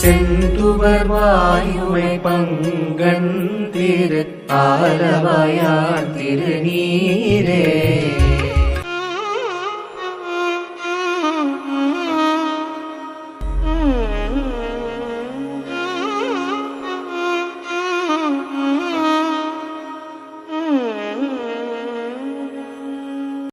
செந்துவர் வாயுமை பங்கன் திரு ஆலவாயான் திருநீரே